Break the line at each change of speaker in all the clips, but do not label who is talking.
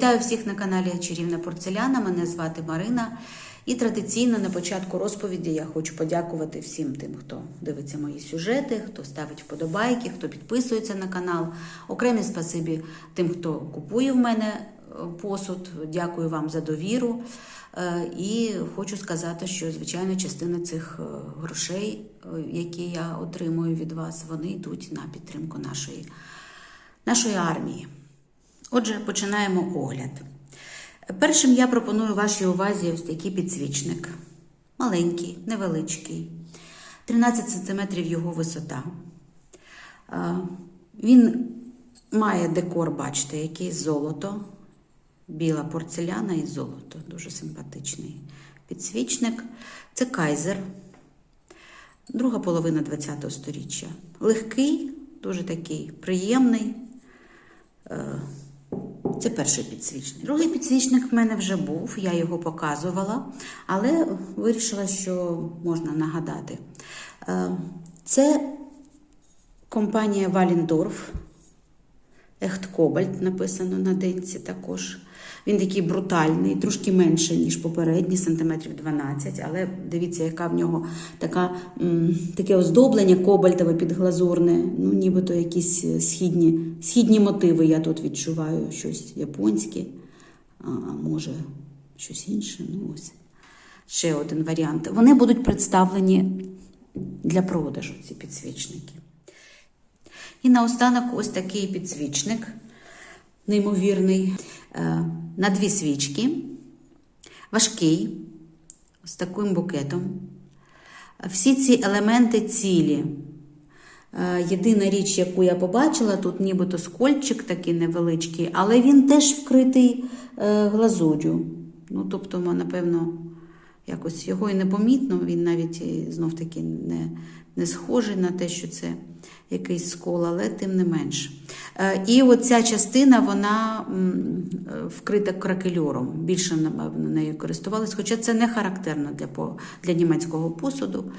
Вітаю всіх на каналі Чарівна Порцеляна. Мене звати Марина. І традиційно на початку розповіді я хочу подякувати всім тим, хто дивиться мої сюжети, хто ставить вподобайки, хто підписується на канал. Окремі спасибі тим, хто купує в мене е, посуд. Дякую вам за довіру. Е, І хочу сказати, що звичайно частина цих е, грошей, які я отримую від вас, вони йдуть на підтримку нашої, нашої армії. Отже, починаємо огляд. Першим я пропоную вашій увазі ось такий підсвічник. Маленький, невеличкий, 13 см його висота. Е, Він має декор, бачите, який золото, біла порцеляна і золото. Дуже симпатичний підсвічник. Це кайзер, друга половина ХХ століття. Легкий, дуже такий приємний. Це перший підсвічник. Другий підсвічник в мене вже був, я його показувала, але вирішила, що можна нагадати. Е, Це компанія Валіндорф. Ехт Кобальт написано на денці також. Він такий брутальний, трошки менше, ніж попередній, сантиметрів 12, але дивіться, яка в нього така, таке оздоблення кобальтове підглазурне, ну нібито якісь е, східні, східні мотиви я тут відчуваю, щось японське, а може щось інше. Ну ось. Ще один варіант. Вони будуть представлені для продажу, ці підсвічники. І наостанок ось такий підсвічник, неймовірний, е, на дві свічки, важкий, з таким букетом. Всі ці елементи цілі. Е, Єдина річ, яку я побачила, тут нібито скольчик такий невеличкий, але він теж вкритий е, глазур'ю. Ну, тобто, напевно, якось його і непомітно, він навіть знов-таки не, не схожий на те, що це якийсь скол, але тим не менш. Е, І оця частина, вона е, вкрита кракельором. Більше, напевно, нею користувалися, хоча це не характерно для, для німецького посуду.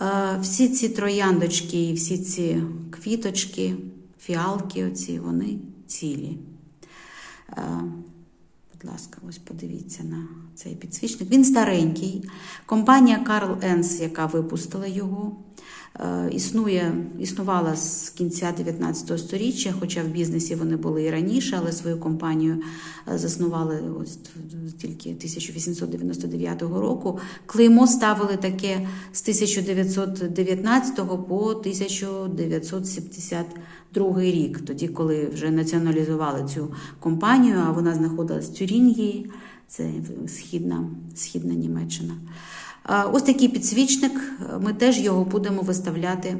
Е, Всі ці трояндочки і всі ці квіточки, фіалки, оці, вони цілі. Будь ласка, ось подивіться на цей підсвічник. Він старенький. Компанія Карл Енс, яка випустила його, існує, існувала з кінця 19 століття, хоча в бізнесі вони були і раніше, але свою компанію е, заснували ось тільки 1899 року. Клеймо ставили таке з 1919 по 1972 рік, тоді, коли вже націоналізували цю компанію, а вона знаходилась в Тюрінгії, це східна, східна Німеччина. Ось такий підсвічник, ми теж його будемо виставляти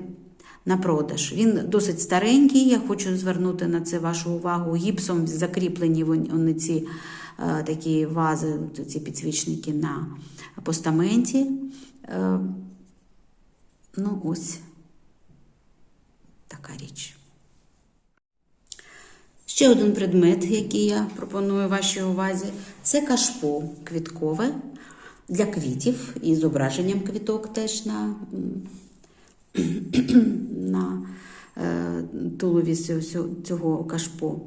на продаж. Він досить старенький, я хочу звернути на це вашу увагу. Гіпсом закріплені вони ці е, такі вази, ці підсвічники на постаменті. Е, Ну, ось така річ. Ще один предмет, який я пропоную вашій увазі, це кашпо квіткове для квітів і зображенням квіток теж на, на е, тулові цього- кашпо.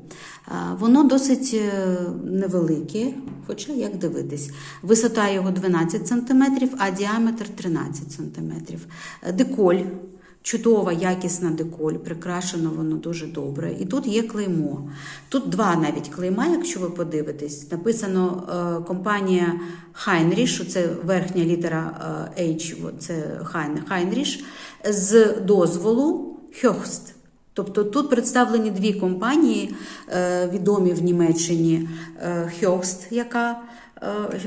Воно досить е, невелике, хоча як дивитись. Висота його 12 см, а діаметр 13 см. Деколь Чудова, якісна деколь, прикрашено воно дуже добре. І тут є клеймо. Тут два навіть клейма, якщо ви подивитесь. Написано е, компанія Хайнріш, це верхня літера е, H, це Хайн- Хайнріш, з дозволу Хьохст. Тобто тут представлені дві компанії, е, відомі в Німеччині Хьохст, яка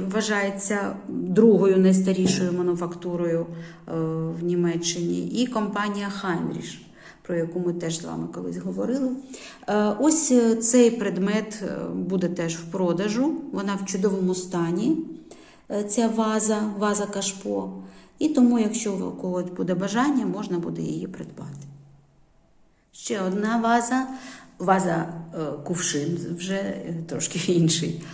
вважається другою найстарішою мануфактурою е, в Німеччині, і компанія Хайнріш, про яку ми теж з вами колись говорили. Е, Ось е, цей предмет е, буде теж в продажу. Вона в чудовому стані, е, ця ваза, ваза кашпо. І тому, якщо у когось буде бажання, можна буде її придбати. Ще одна ваза, ваза е, кувшин, вже е, трошки інший, е,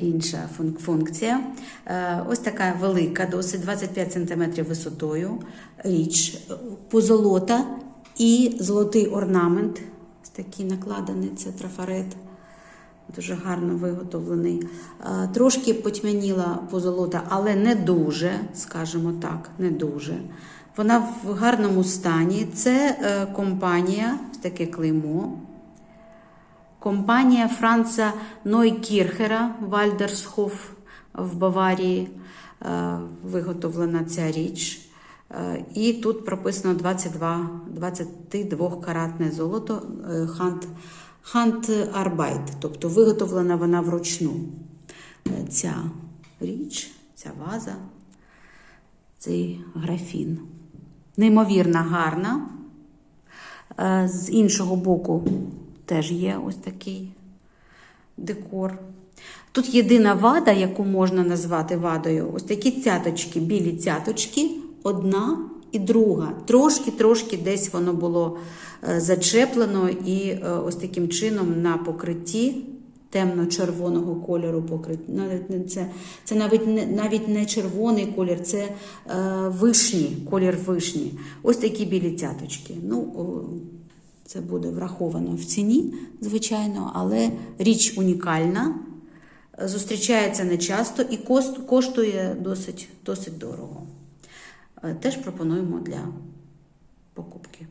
інша функція. Е, ось така велика, досить 25 см висотою річ, е, позолота і золотий орнамент, такий накладений, це трафарет. Дуже гарно виготовлений. Е, Трошки потьмяніла позолота, але не дуже, скажімо так, не дуже. Вона в гарному стані. Це е, компанія, таке клеймо. Компанія Франца Нойкірхера Вальдерсхоф в Баварії. Е, Виготовлена ця річ. Е, І тут прописано 22, 22 каратне золото е, хант, хант Арбайт, тобто виготовлена вона вручну. Ця річ, ця ваза, цей графін. Неймовірно гарна. З іншого боку теж є ось такий декор. Тут єдина вада, яку можна назвати вадою, ось такі цяточки, білі цяточки, одна і друга. Трошки-трошки десь воно було е, зачеплено, і е, ось таким чином на покритті темно-червоного кольору покриття. Це, це навіть не, навіть не червоний колір, це е, вишні, колір вишні. Ось такі білі цяточки. Ну, це буде враховано в ціні, звичайно, але річ унікальна, зустрічається нечасто і коштує досить, досить дорого. Е, Теж пропонуємо для покупки.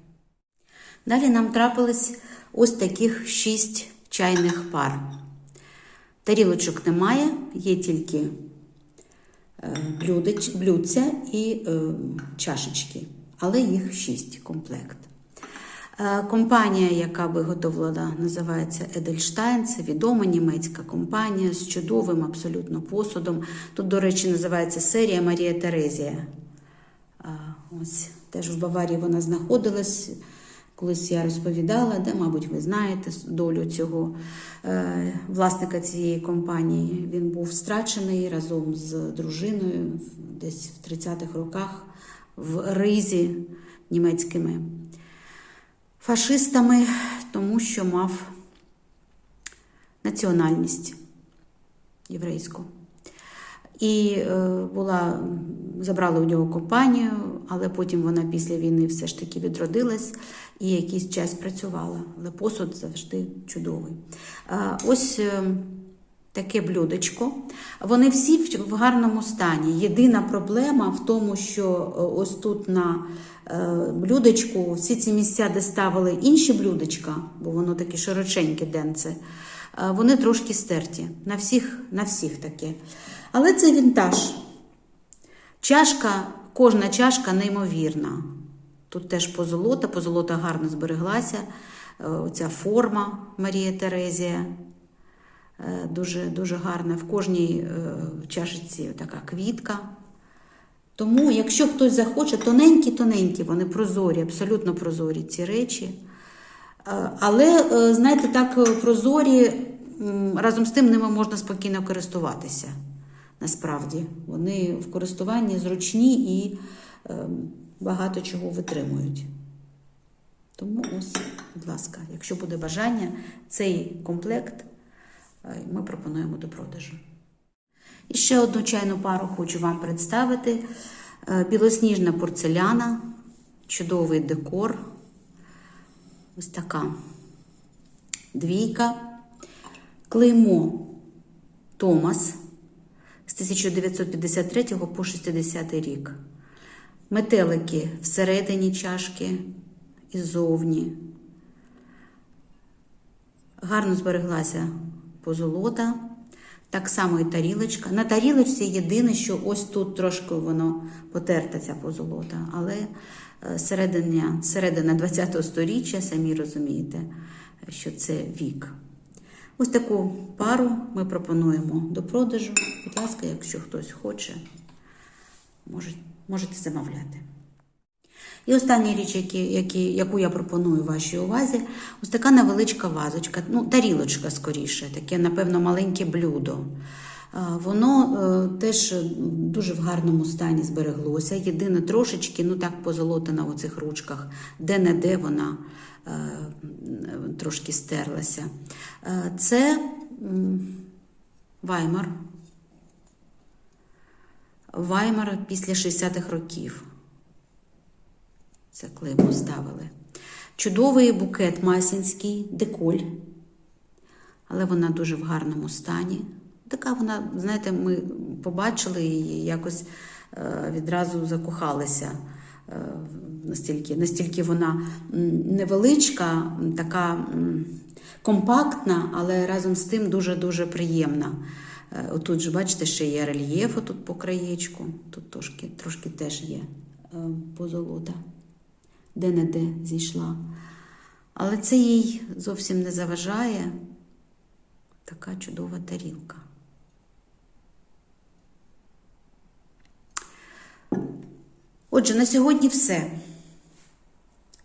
Далі нам трапилось ось таких шість чайних пар. Тарілочок немає, є тільки е, блюдця і е, чашечки, але їх шість комплект. Е, Компанія, яка виготовлена, називається Едельштайн. Це відома німецька компанія з чудовим абсолютно посудом. Тут, до речі, називається серія Марія Терезія. Ось теж в Баварії вона знаходилась. Колись я розповідала, де, мабуть, ви знаєте долю цього е, власника цієї компанії. Він був страчений разом з дружиною десь в 30-х роках в ризі німецькими фашистами, тому що мав національність єврейську. І е, була, забрали у нього компанію, але потім вона після війни все ж таки відродилась і якийсь час працювала. Але посуд завжди чудовий. Е, ось е, таке блюдечко. Вони всі в- гарному стані. Єдина проблема в тому, що е, ось тут на е, блюдечку, всі ці місця, де ставили інші блюдечка, бо воно таке широченьке денце, е, вони трошки стерті. На всіх, на всіх таке. Але це вінтаж. Чашка, кожна чашка неймовірна. Тут теж позолота, позолота гарно збереглася. Оця форма Марія Терезія. Е, Дуже, дуже гарна. В кожній е, чашечці така квітка. Тому, якщо хтось захоче, тоненькі-тоненькі, вони прозорі, абсолютно прозорі ці речі. Е, Але, знаєте, так прозорі, разом з тим ними можна спокійно користуватися. Насправді, вони в користуванні зручні і багато чого витримують. Тому ось, будь ласка, якщо буде бажання, цей комплект ми пропонуємо до продажу. І ще одну чайну пару хочу вам представити. Е, Білосніжна порцеляна, чудовий декор. Ось така двійка. Клеймо Томас з 1953 по 60 рік. Метелики всередині чашки і ззовні. Гарно збереглася позолота. Так само і тарілочка. На тарілочці єдине, що ось тут трошки воно потерта ця позолота, але е, середина, середина 20-го сторіччя, самі розумієте, що це вік. Ось таку пару ми пропонуємо до продажу. Будь ласка, якщо хтось хоче, можете замовляти. І остання річ, які, які, яку я пропоную вашій увазі, ось така невеличка вазочка, ну, тарілочка скоріше, таке, напевно, маленьке блюдо. Воно е, теж дуже в гарному стані збереглося. Єдине трошечки, ну так позолота у цих ручках, де-не-де вона е, трошки стерлася. Е, Це Ваймар. Ваймар після 60-х років. Це клеймо ставили. Чудовий букет масінський, деколь. але вона дуже в гарному стані. Така вона, знаєте, ми побачили її, якось е, відразу закохалися. Е, настільки, настільки вона невеличка, така компактна, але разом з тим дуже-дуже приємна. Е, Отут же, бачите, ще є рельєф отут по краєчку. Тут трошки, трошки теж є позолота, де-не-де зійшла. Але це їй зовсім не заважає. Така чудова тарілка. Отже, на сьогодні все.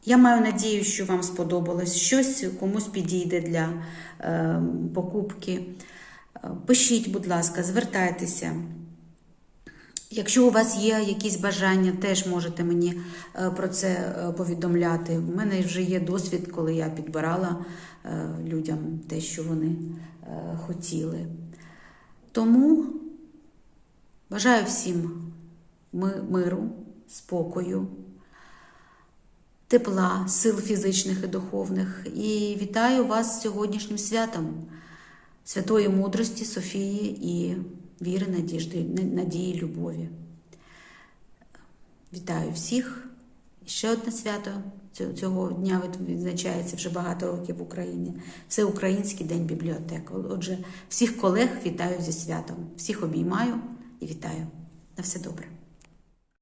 Я маю надію, що вам сподобалось щось, комусь підійде для е, покупки. Пишіть, будь ласка, звертайтеся. Якщо у вас є якісь бажання, теж можете мені е, про це е, повідомляти. У мене вже є досвід, коли я підбирала е, людям те, що вони хотіли. Тому бажаю всім миру, спокою, тепла, сил фізичних і духовних. І вітаю вас з сьогоднішнім святом, святої мудрості, Софії і віри, надіжди, надії, любові. Вітаю всіх. Ще одне свято цього- дня відзначається вже багато років в Україні. Це Український день бібліотек. Отже, всіх колег вітаю зі святом. Всіх обіймаю і вітаю. На все добре.